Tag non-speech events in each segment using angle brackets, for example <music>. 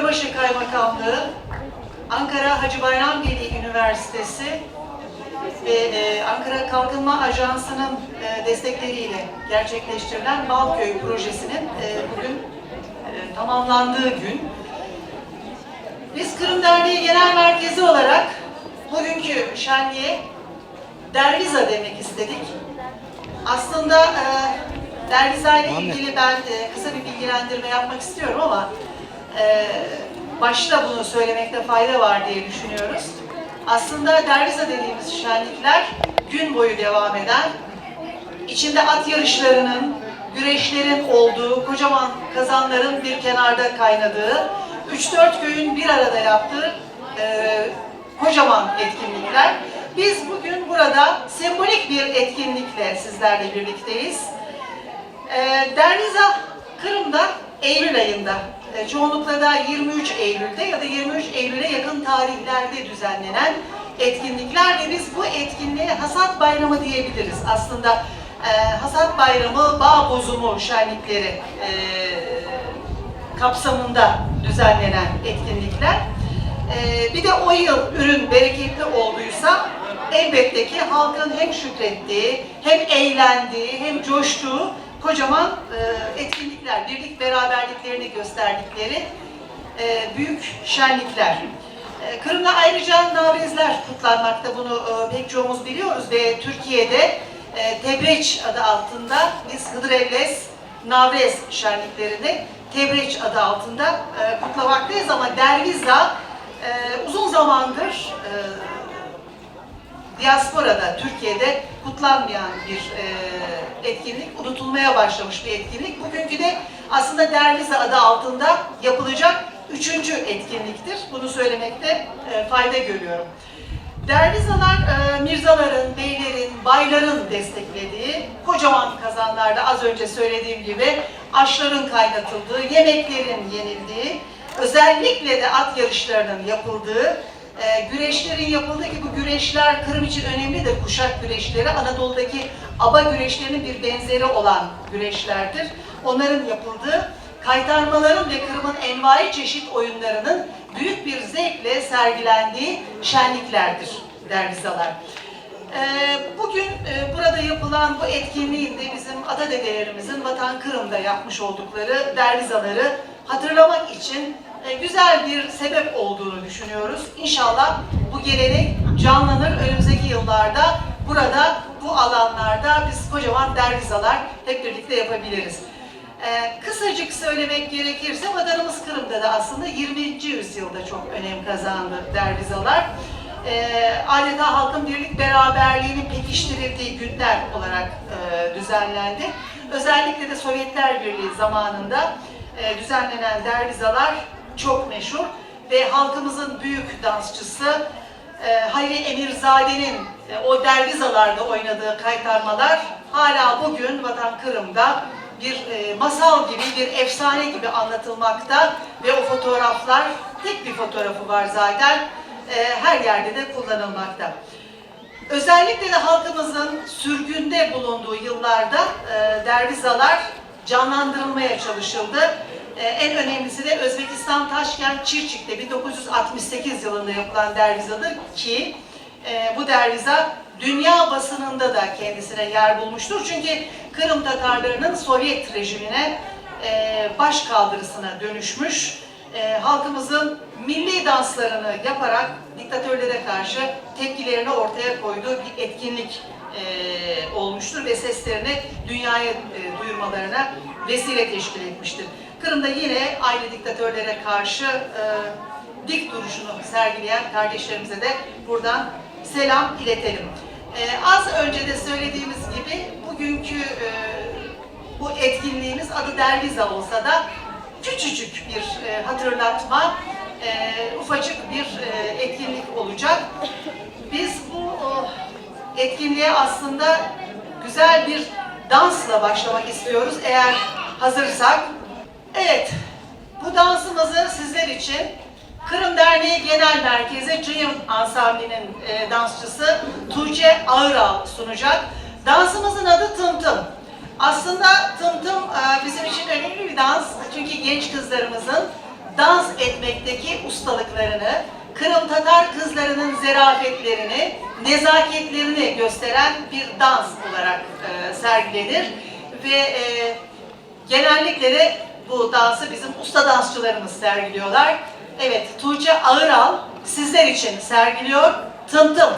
Gölbaşı Kaymakamlığı, Ankara Hacı Bayram Veli Üniversitesi ve e, Ankara Kalkınma Ajansı'nın e, destekleriyle gerçekleştirilen Balköy projesinin e, bugün e, tamamlandığı gün. Biz Kırım Derneği Genel Merkezi olarak bugünkü şenliğe Derviza demek istedik. Aslında e, Derviza ile ilgili ben e, kısa bir bilgilendirme yapmak istiyorum ama e, başta bunu söylemekte fayda var diye düşünüyoruz. Aslında Derviza dediğimiz şenlikler gün boyu devam eden, içinde at yarışlarının, güreşlerin olduğu, kocaman kazanların bir kenarda kaynadığı, 3-4 köyün bir arada yaptığı e, kocaman etkinlikler. Biz bugün burada sembolik bir etkinlikle sizlerle birlikteyiz. E, Derviza Kırım'da Eylül ayında, e, çoğunlukla da 23 Eylül'de ya da 23 Eylül'e yakın tarihlerde düzenlenen etkinlikler ve biz bu etkinliğe Hasat Bayramı diyebiliriz. Aslında e, Hasat Bayramı, Bağ Bozumu şenlikleri e, kapsamında düzenlenen etkinlikler. Ee, bir de o yıl ürün bereketli olduysa elbette ki halkın hem şükrettiği, hem eğlendiği, hem coştuğu kocaman e, etkinlikler, birlik beraberliklerini gösterdikleri e, büyük şenlikler. E, Kırım'da ayrıca Navrezler kutlanmakta, bunu e, pek çoğumuz biliyoruz ve Türkiye'de e, Tebreç adı altında biz Hıdrellez Navrez şenliklerini Tebreç adı altında e, kutlamaktayız ama Derviza e, uzun zamandır e, diasporada, Türkiye'de kutlanmayan bir e, etkinlik, unutulmaya başlamış bir etkinlik. Bugünkü de aslında Derviza adı altında yapılacak üçüncü etkinliktir. Bunu söylemekte e, fayda görüyorum. Dervizalar e, mirzaların, beylerin, bayların desteklediği kocaman kazanlarda az önce söylediğim gibi aşların kaynatıldığı, yemeklerin yenildiği, özellikle de at yarışlarının yapıldığı, e, güreşlerin yapıldığı ki bu güreşler Kırım için önemlidir. Kuşak güreşleri Anadolu'daki aba güreşlerinin bir benzeri olan güreşlerdir. Onların yapıldığı kaytarmaların ve Kırım'ın envai çeşit oyunlarının büyük bir zevkle sergilendiği şenliklerdir dervizalar. Ee, Bugün e, burada yapılan bu etkinliğin de bizim ata dedelerimizin Vatan Kırım'da yapmış oldukları dervizaları hatırlamak için güzel bir sebep olduğunu düşünüyoruz. İnşallah bu gelenek canlanır önümüzdeki yıllarda burada bu alanlarda biz kocaman dervizalar hep birlikte yapabiliriz. Ee, kısacık söylemek gerekirse vatanımız Kırım'da da aslında 20. yüzyılda çok önem kazandı dervizalar. Ee, adeta halkın birlik beraberliğinin pekiştirildiği günler olarak e, düzenlendi. Özellikle de Sovyetler Birliği zamanında e, düzenlenen dervizalar çok meşhur ve halkımızın büyük dansçısı e, Hayri Emirzade'nin e, o dervizalarda oynadığı kaytarmalar hala bugün Vatan Kırım'da bir e, masal gibi, bir efsane gibi anlatılmakta ve o fotoğraflar, tek bir fotoğrafı var zaten, e, her yerde de kullanılmakta. Özellikle de halkımızın sürgünde bulunduğu yıllarda e, dervizalar canlandırılmaya çalışıldı. E, en önemlisi de Özbekistan Taşkent Çirçik'te 1968 yılında yapılan dervizadır ki e, bu derviza dünya basınında da kendisine yer bulmuştur. Çünkü Kırım Tatarlarının Sovyet rejimine e, baş kaldırısına dönüşmüş. E, halkımızın milli danslarını yaparak diktatörlere karşı tepkilerini ortaya koyduğu bir etkinlik olmuştur ve seslerini dünyaya duyurmalarına vesile teşkil etmiştir. Kırım'da yine aynı diktatörlere karşı e, dik duruşunu sergileyen kardeşlerimize de buradan selam iletelim. E, az önce de söylediğimiz gibi bugünkü e, bu etkinliğimiz adı Derviza olsa da küçücük bir e, hatırlatma, e, ufacık bir e, etkinlik olacak. Biz bu o, etkinliğe aslında güzel bir dansla başlamak istiyoruz eğer hazırsak. Evet, bu dansımızı sizler için Kırım Derneği Genel Merkezi Cıyım Ansambli'nin e, dansçısı Tuğçe Ağıral sunacak. Dansımızın adı Tım Tım. Aslında Tım Tım e, bizim için önemli bir dans. Çünkü genç kızlarımızın dans etmekteki ustalıklarını, Kırım Tatar kızlarının zerafetlerini, nezaketlerini gösteren bir dans olarak e, sergilenir. Ve e, genellikle de bu dansı bizim usta dansçılarımız sergiliyorlar. Evet, Tuğçe Ağıral sizler için sergiliyor. Tım tım.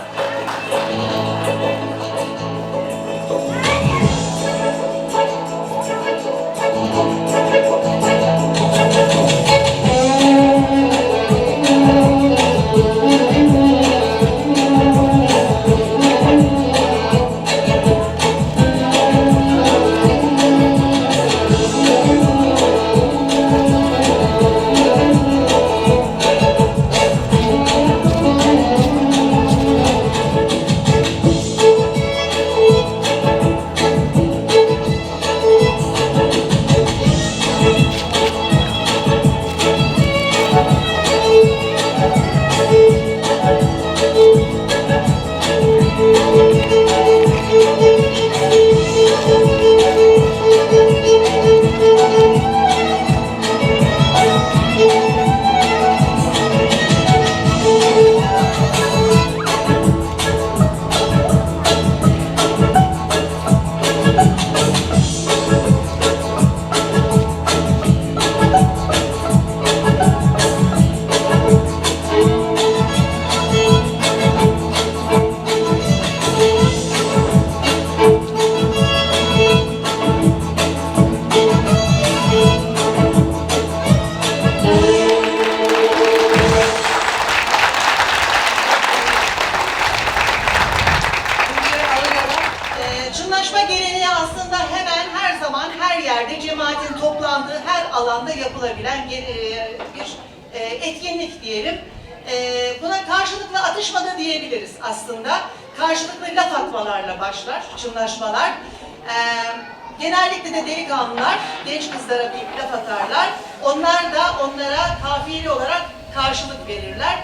Kızlara bir laf atarlar. Onlar da onlara kafiyeli olarak karşılık verirler.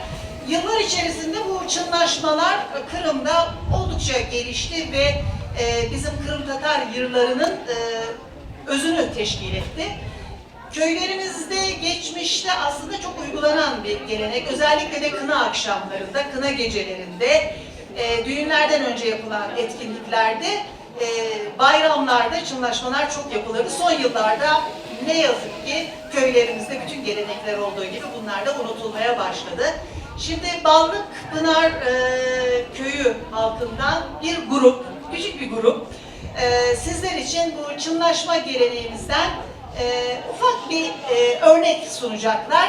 Yıllar içerisinde bu çınlaşmalar Kırım'da oldukça gelişti ve e, bizim Kırım Tatar yırlarının e, özünü teşkil etti. Köylerimizde geçmişte aslında çok uygulanan bir gelenek. Özellikle de kına akşamlarında, kına gecelerinde, e, düğünlerden önce yapılan etkinliklerde, e, bayramlarda çınlaşmalar çok yapılırdı. Son yıllarda ne yazık ki köylerimizde bütün gelenekler olduğu gibi bunlar da unutulmaya başladı. Şimdi Ballık Pınar e, köyü halkından bir grup, küçük bir grup e, sizler için bu çınlaşma geleneğimizden e, ufak bir e, örnek sunacaklar.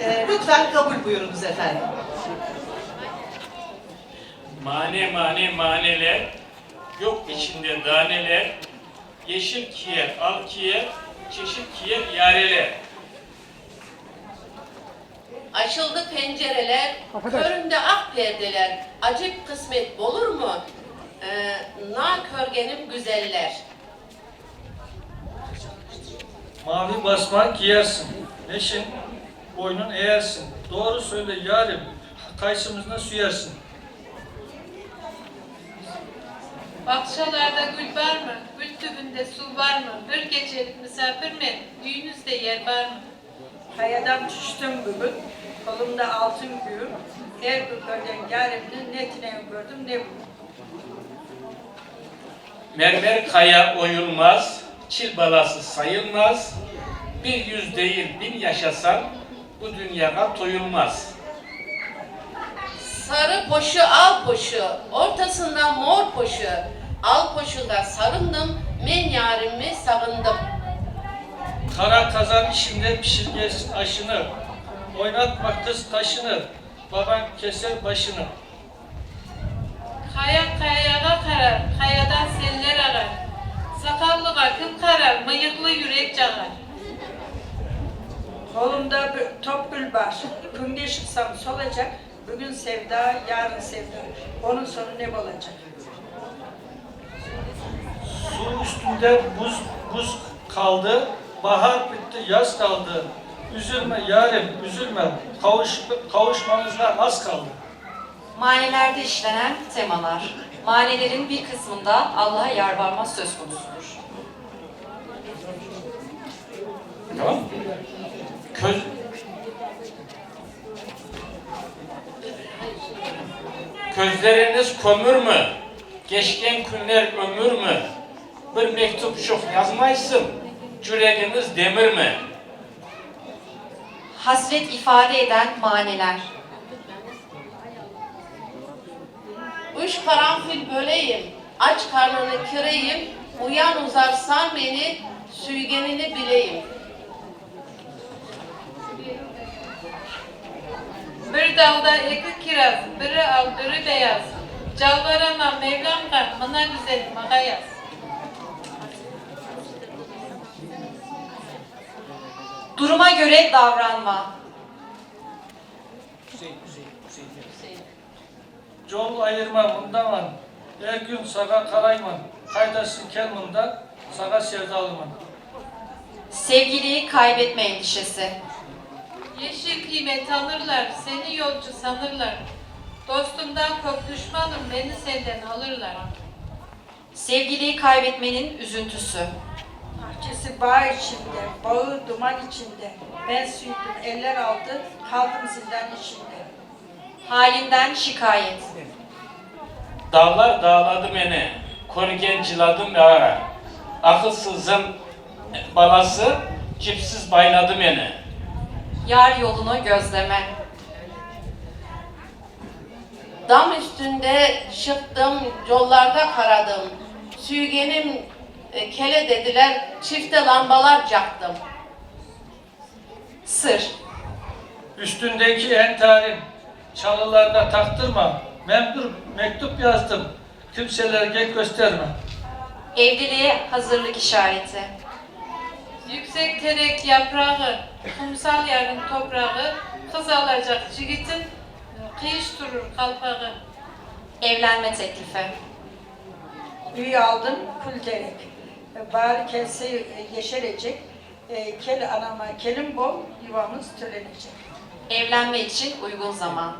E, lütfen kabul buyurunuz efendim. Mane mane maneler, yok içinde daneler, yeşil kiyer, al kiyer, çeşit kiyer yareler. Açıldı pencereler, köründe ak perdeler, acip kısmet olur mu? Ee, na körgenim güzeller. Mavi basma giyersin. Neşin boynun eğersin. Doğru söyle yarim. Kayısımızda süyersin. Bahçelerde gül var mı? Gül tübünde su var mı? Bir gecelik misafir mi? Düğünüzde yer var mı? Kayadan düştüm bugün, kolumda altın güğüm. Her bir gölgen yarimini netine gördüm ne bu? Mermer kaya oyulmaz, çil balası sayılmaz. Bir yüz değil bin yaşasan, bu dünyada toyulmaz. Sarı poşu al poşu, ortasında mor poşu. Al poşuda sarındım, men yarimi savundım. Kara kazan işinde pişirgesin aşını. Oynatma kız taşını. Baban keser başını. Kaya kayağa karar, kayadan seller arar. Sakallı kıl karar, mıyıklı yürek çağar. Kolumda bir top gül var, ipimde çıksam solacak. Bugün sevda, yarın sevda. Onun sonu ne olacak? Su üstünde buz buz kaldı. Bahar bitti, yaz kaldı. Üzülme yarim, üzülme. Kavuş, kavuşmanızda az kaldı. Manelerde işlenen temalar. Manelerin bir kısmında Allah'a yar varma söz konusudur. Tamam? Köz, Közleriniz kömür mü? Geçken günler ömür mü? Bir mektupçuk yazmaysın, yüreğiniz demir mi? Hasret ifade eden maneler. Üç karanfil böleyim, aç karnını kırayım, uyan uzarsan beni, süygenini bileyim. Bir dalda iki kiraz, biri al, biri beyaz. Calvarama Mevlam'a, mana güzel maga yaz. Duruma göre davranma. Yol ayırma bundaman. Her gün sağa karayman. Kaydasın kelmunda sağa sevdalıman. Sevgiliyi kaybetme endişesi. Yeşil kıymet tanırlar, seni yolcu sanırlar. Dostumdan kop düşmanım, beni senden alırlar. Sevgiliyi kaybetmenin üzüntüsü. Bahçesi bağ içinde, bağı duman içinde. Ben süydüm, eller aldı, kaldım zindan içinde. Halinden şikayet. Dağlar dağladı beni, korgen ciladım ya. Akılsızın balası, cipsiz bayladı beni. Yar yolunu gözleme. Dam üstünde şıktım, yollarda karadım. Süygenim e, kele dediler, çifte lambalar caktım. Sır. Üstündeki entarim çalılarda taktırma. Bir mektup yazdım. Kimselerge gösterme. Evliliğe hazırlık işareti. Yüksek terek yaprağı, kumsal yarın toprağı, kız alacak cigitin, kıyış durur kalpağı. Evlenme teklifi. Üy aldım, kul derek. E, Bari kelse yeşerecek. E, Kel anama kelim bol, yuvamız tölenecek. Evlenme için uygun zaman.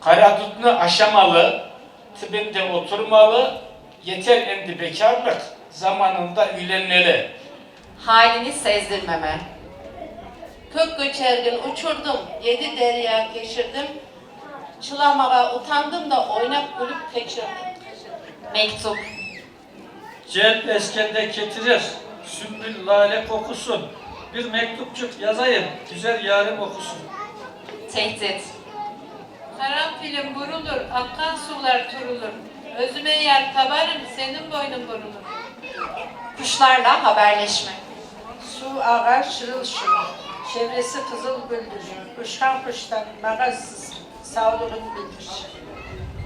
Kara dutunu aşamalı, tibinde oturmalı, yeter endi bekarlık, zamanında ülenmeli. Halini sezdirmeme. Kök göçergin uçurdum, yedi derya geçirdim. Çılamağa utandım da oynak gülüp geçirdim. Mektup. Celp eskende getirir. Sümbül lale kokusun. Bir mektupçuk yazayım. Güzel yarim okusun. Tehdit. Karanfilim vurulur, akkan sular turulur. Özüme yer tabarım, senin boynun vurulur. Kuşlarla haberleşme. Su ağar şırıl şırıl. Çevresi kızıl güldür. Kuşkan kuştan magaz sağlığını bildir.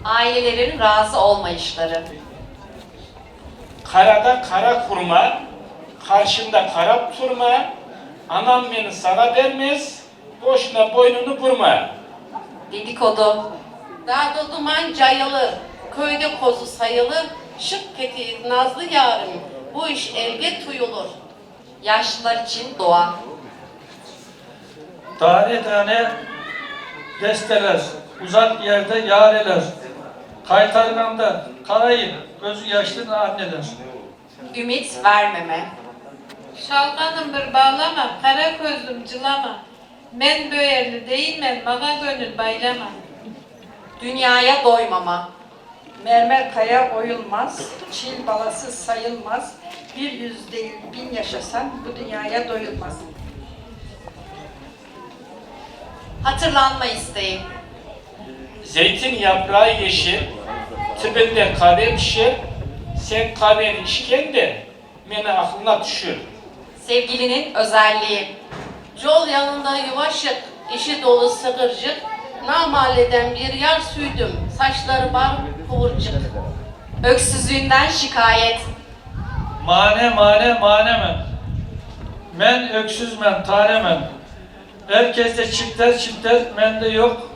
Ailelerin razı olmayışları. Karada kara kurma, karşımda kara turma, anam beni sana vermez, boşuna boynunu vurma. Dedikodu. Dağda duman cayılır, köyde kozu sayılır. Şık peteği nazlı yarım, bu iş elbet tuyulur. Yaşlılar için dua. Tane tane desteler. Uzak yerde yareler. Kaytargamda karayın. Gözü yaşlı anneler. Ümit vermeme. Şalganım bir bağlama, kara gözlüm cılama. Men böyerli değilmen, maga gönül baylama. Dünyaya doymama. Mermer kaya oyulmaz, çil balası sayılmaz. Bir yüz değil bin yaşasan bu dünyaya doyulmaz. Hatırlanma isteği. Zeytin yaprağı yeşil, tibinde kahve pişir, sen kahveni içken de beni aklına düşür. Sevgilinin özelliği. Yol yanında yuvaşık, işi dolu sığırcık. Namalleden bir yar süydüm, saçları bar kıvırcık. Öksüzlüğünden şikayet. Mane mane manemen. Men öksüzmen tanemen. Herkes de çifter çifter, mende yok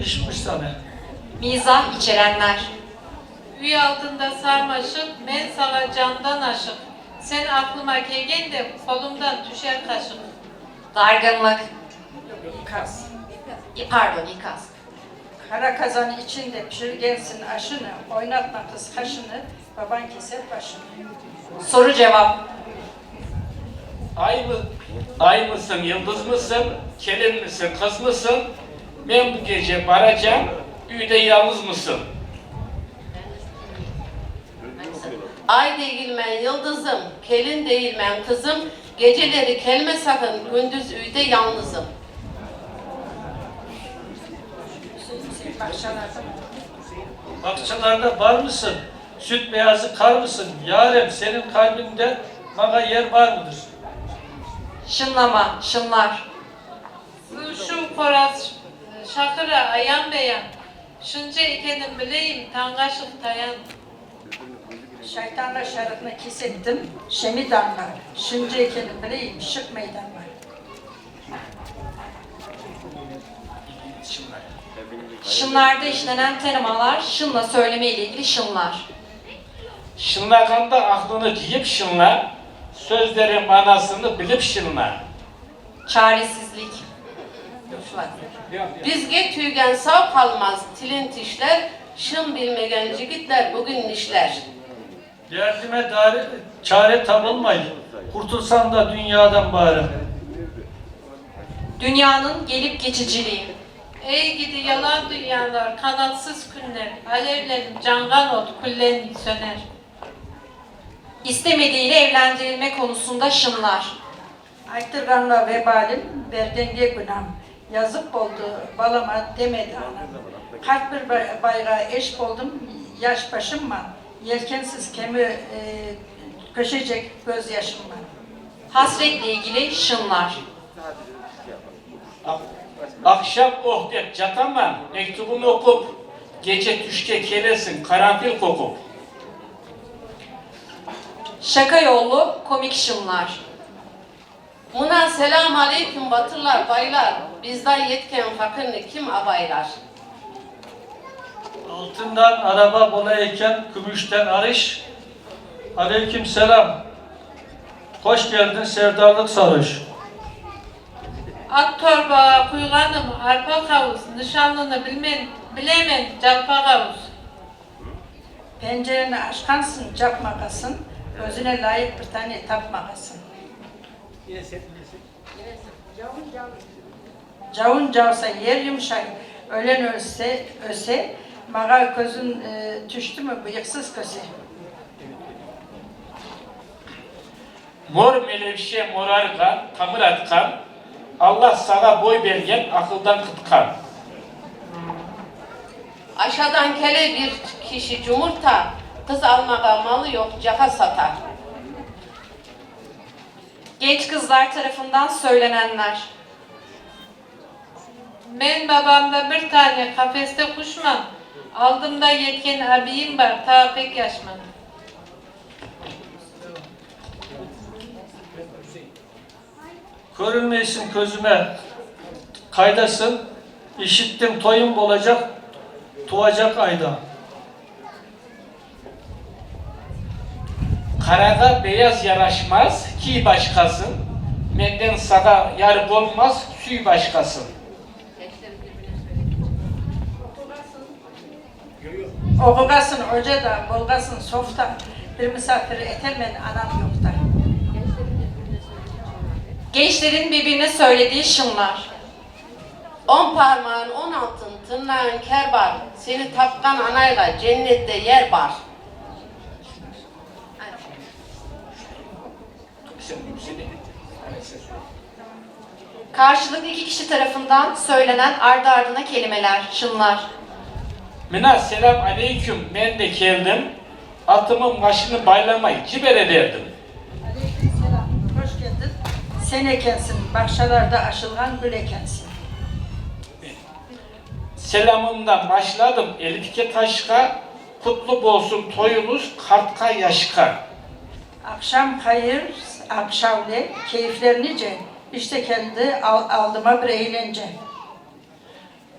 işmiş sana. Mizah içerenler. Üy altında sarmaşık, men sana candan aşık. Sen aklıma gelgen de kolumdan düşer kaşık. Dargınlık. İkaz. Pardon ikaz. Kara kazan içinde pişirgensin aşını, oynatma kız kaşını, baban keser başını. Soru cevap. Ay mı, ay mısın, yıldız mısın, kelin misin, kız mısın? Ben bu gece varacağım, Üyde yalnız mısın? Ay değilmen yıldızım, kelin değilmen kızım, geceleri kelme sakın, gündüz üyde yalnızım. Bahçelerde var mısın? Süt beyazı kar mısın? Yarem senin kalbinde bana yer var mıdır? Şınlama, şınlar. Su şu koraz şakıra ayan beyan. Şunca ikenim bileyim tangaşık tayan. Şeytanla şarabını kesettim, şemi damla. Şunca ekeni bileyim, şık meydan var. Şınlarda işlenen temalar, şınla söyleme ile ilgili şınlar. Şınlaganda aklını giyip şınla, sözlerin manasını bilip şınla. Çaresizlik. Bizge tüygen sağ kalmaz tilin tişler, şın bilmegen cigitler bugün nişler. Derdime dare, çare tabılmayın. Kurtulsam da dünyadan bari. Dünyanın gelip geçiciliği. Ey gidi yalan dünyalar, kanatsız günler, alevlerin cangan ot, kullen söner. İstemediğiyle evlendirilme konusunda şınlar. Aytırganla vebalim, berdenge günahım. Yazık oldu balama demedi anam. Kalp bir bay- bayrağa eş oldum, yaş başımma. Yelkensiz kemi e, köşecek gözyaşımma. Hasretle ilgili şınlar. Akşam oh dep cataman, mektubunu okup, gece düşke kelesin karanfil kokup. Şaka yollu komik şınlar. Muna selam aleyküm batırlar baylar, bizden yetken fakirni kim abaylar? Altından araba bulayken gümüşten arış. Aleyküm selam. Hoş geldin sevdalık sarhoş. At torba kuyganım, arpa kavuz, nişanlını bilmen, bilemen, calpa kavuz. Pencereni açkansın, capmakasın. Gözüne layık bir tane tapmakasın. Cavun cavsa yer yumuşak, ölen ölse, öse, mağa gözün e, düştü mü bıyıksız köse. Mor melevşe morargan, tamır atkan, Allah sana boy bergen akıldan kıtkan. Aşağıdan kele bir kişi cumurta, kız almaga malı yok caka satar. Genç kızlar tarafından söylenenler. Ben babamda bir tane kafeste kuşman, aldığımda yetken abiyim var, ta pek yaşman. Görünmeysin gözüme kaydasın. İşittim toyum olacak, tuğacak ayda. Karaga beyaz yaraşmaz ki başkasın. Menden sana yar olmaz süy başkasın. Okugasın hoca da, bolgasın softa, bir misafir etemen anam yok da. Gençlerin birbirine söylediği şınlar. On parmağın on altın, tırnağın ker var. Seni tapkan anayla cennette yer var. Karşılıklı iki kişi tarafından söylenen ardı ardına kelimeler, şınlar. Mina selam aleyküm ben de geldim. Atımın başını baylamayı ciber ederdim. Aleykümselam, hoş geldin. Sen ekensin, bahçelerde aşılgan gül ekensin. Selamımdan başladım elifke taşka. Kutlu olsun toyunuz kartka yaşka. Akşam hayır, akşamle, keyifler nice. İşte kendi al, aldıma bir eğlence.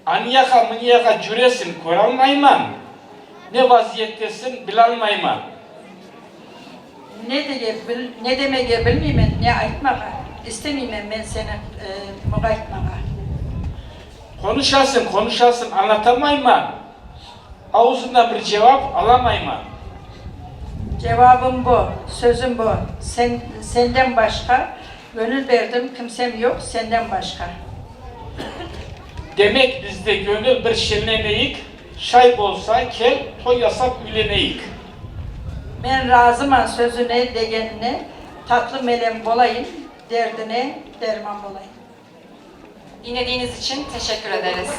Anyaka mınyaka cüresin koranmayman. Ne vaziyettesin bilalmayman. Ne diye, bil, ne demeye bilmeyeyim, ne aytmağa. İstemeyeyim ben seni e, muğaytmağa. Konuşasın konuşasın anlatamayman. Ağzından bir cevap alamayman. Cevabım bu, sözüm bu. Sen, senden başka, gönül verdim kimsem yok senden başka. Demek bizde gönül bir şenleneyik, Şayb olsa kel, toy yasak üleneyik. Ben razımam sözüne degenine, tatlı melem bolayım, derdine derman bolayım. Dinlediğiniz için teşekkür ederiz.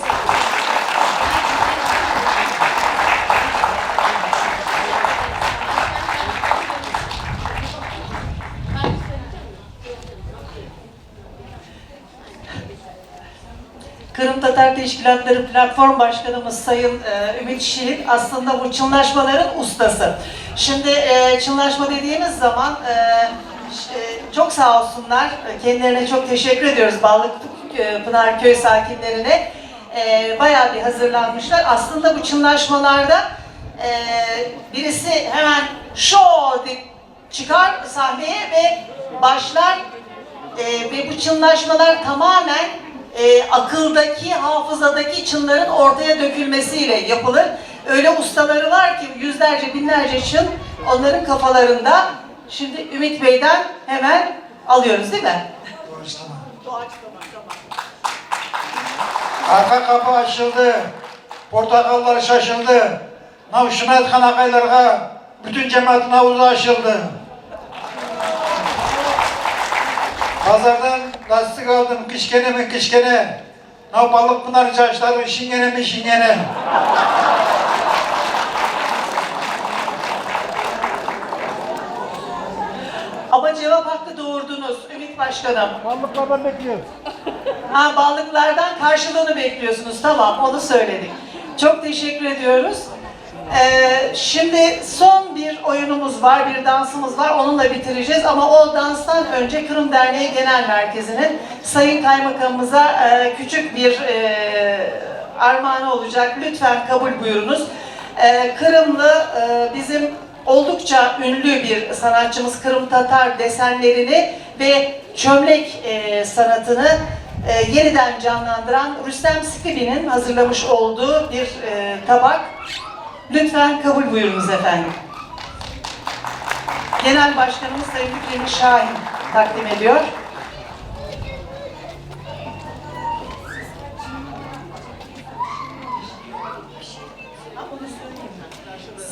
Kırım Tatar Teşkilatları Platform Başkanımız Sayın e, Ümit Şirin aslında bu çınlaşmaların ustası. Şimdi e, çınlaşma dediğimiz zaman e, e, çok sağ olsunlar. Kendilerine çok teşekkür ediyoruz Ballık e, Pınar Köy sakinlerine. E, bayağı bir hazırlanmışlar. Aslında bu çınlaşmalarda e, birisi hemen deyip çıkar sahneye ve başlar e, ve bu çınlaşmalar tamamen e, akıldaki, hafızadaki çınların ortaya dökülmesiyle yapılır. Öyle ustaları var ki yüzlerce, binlerce çın onların kafalarında. Şimdi Ümit Bey'den hemen alıyoruz değil mi? Doğaçlama, tamam. Arka kapı açıldı. Portakallar şaşıldı. Navşimet kanakaylarga bütün cemaatin havuzu açıldı. Pazardan lastik aldım kışkene mi kışkene. Nav balık pınar çarşları şingene mi şingene. Ama cevap hakkı doğurdunuz Ümit Başkanım. Balıklardan bekliyoruz. <laughs> Ha balıklardan karşılığını bekliyorsunuz. Tamam onu söyledik. Çok teşekkür ediyoruz. Ee, şimdi son oyunumuz var, bir dansımız var. Onunla bitireceğiz ama o danstan önce Kırım Derneği Genel Merkezi'nin Sayın Kaymakamımıza e, küçük bir e, armağanı olacak. Lütfen kabul buyurunuz. E, Kırımlı e, bizim oldukça ünlü bir sanatçımız Kırım Tatar desenlerini ve çömlek e, sanatını e, yeniden canlandıran Rüstem Sikibi'nin hazırlamış olduğu bir e, tabak. Lütfen kabul buyurunuz efendim. Genel Başkanımız Sayın Mükremin Şahin takdim ediyor.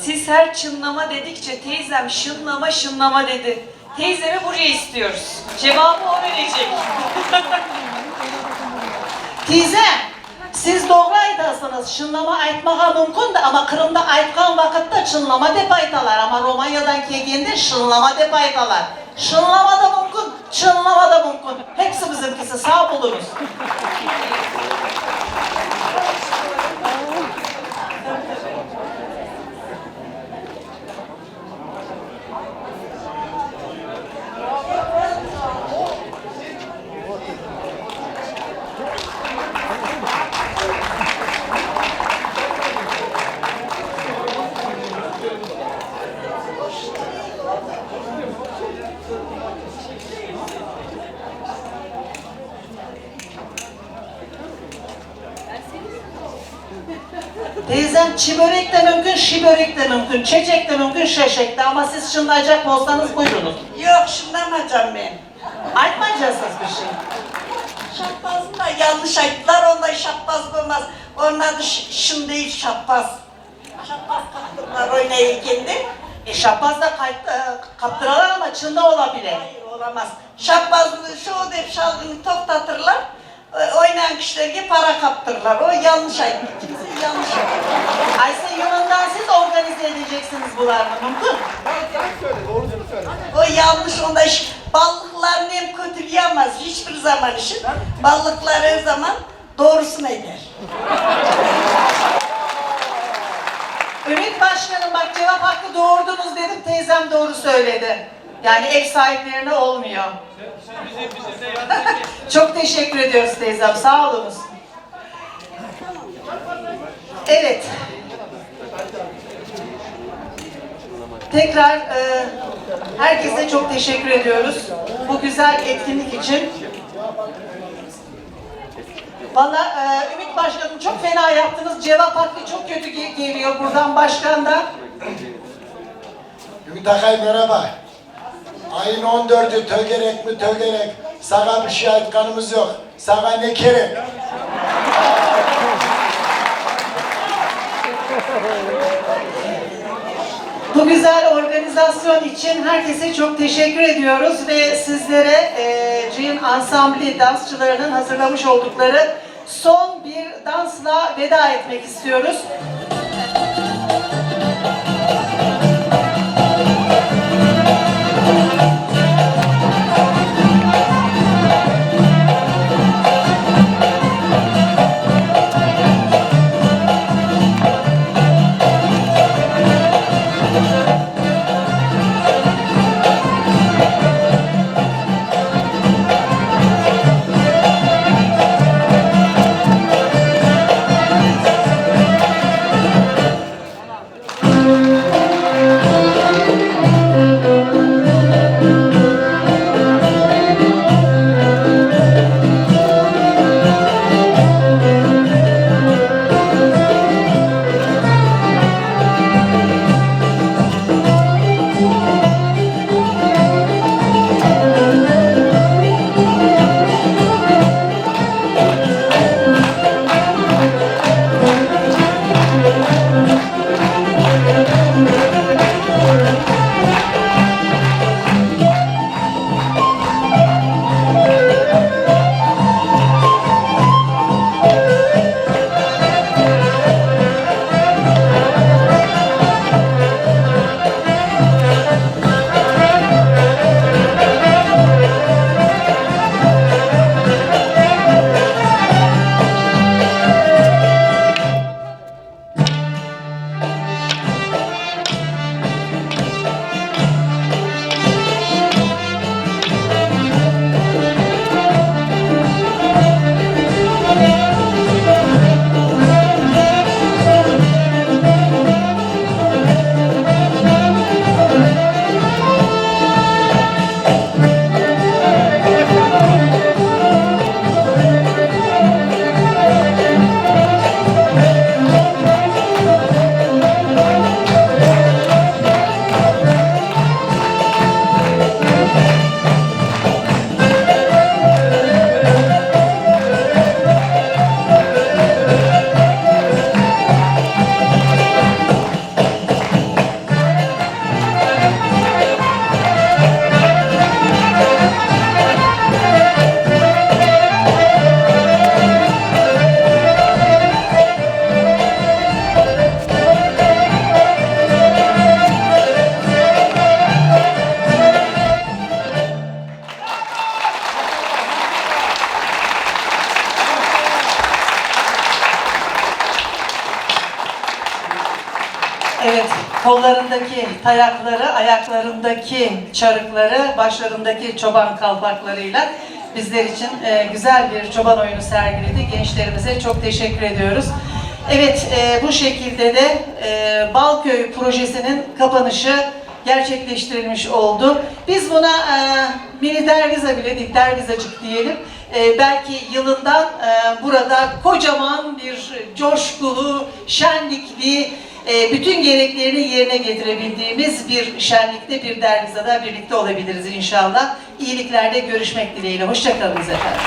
Siz her çınlama dedikçe teyzem şınlama şınlama dedi. Teyzemi buraya istiyoruz. Cevabı o verecek. <laughs> Teyzem, siz doğru aytasınız. Şınlama aytmağa mümkün de ama Kırım'da aytkan vakitte çınlama dep aytalar. Ama Romanya'dan kelgende şınlama dep aytalar. Şınlama da mümkün, çınlama da mümkün. Hepsi bizimkisi. Sağ bulunuz. Teyzem çi börek de mümkün, şi börek de mümkün, çeçek de mümkün, şeşek de ama siz şınlayacak olsanız buyurunuz. Yok şınlamayacağım ben. Aytmayacaksınız bir şey. Şapbazında yanlış ayttılar, onda şapbaz olmaz. Onun adı şın değil şapbaz. Şapbaz kaptırdılar oynayırken de. E şapaz da kayıt, e, kaptıralar ama çında olabilir. Hayır olamaz. Şapbaz şu deyip şalgını toplatırlar. Oynayan kişilerge para kaptırırlar. O yanlış ayıttı. Kimse yanlış ayıttı. Ayşe yılından siz organize edeceksiniz bunları mümkün. O yanlış onda iş. Balıklar nem kötüleyemez hiçbir zaman işin. Balıklar her zaman doğrusunu eder. Ümit Başkanım bak cevap hakkı doğurdunuz dedim teyzem doğru söyledi. Yani ev sahiplerine olmuyor. Çok teşekkür ediyoruz teyzem sağ olunuz. Evet. Tekrar e, herkese çok teşekkür ediyoruz. Bu güzel etkinlik için. Valla e, Ümit Başkanım çok fena yaptınız. Cevap hakkı çok kötü ge- geliyor buradan başkandan. Ümit Akay merhaba. Ayın 14'ü tögerek mi tögerek. Sana bir şey aytkanımız yok. Sana ne gerek? Bu güzel organizasyon için herkese çok teşekkür ediyoruz ve sizlere e, Dream Ansambli dansçılarının hazırlamış oldukları son bir dansla veda etmek istiyoruz. Kollarındaki tayakları, ayaklarındaki çarıkları, başlarındaki çoban kalpaklarıyla bizler için e, güzel bir çoban oyunu sergiledi. Gençlerimize çok teşekkür ediyoruz. Evet, e, bu şekilde de e, Balköy projesinin kapanışı gerçekleştirilmiş oldu. Biz buna e, mini dergiza bile değil, dergizacık diyelim. E, belki yılından e, burada kocaman bir coşkulu, şenlikli, bütün gereklerini yerine getirebildiğimiz bir şenlikte, bir dergizada birlikte olabiliriz inşallah. İyiliklerde görüşmek dileğiyle. Hoşçakalınız efendim.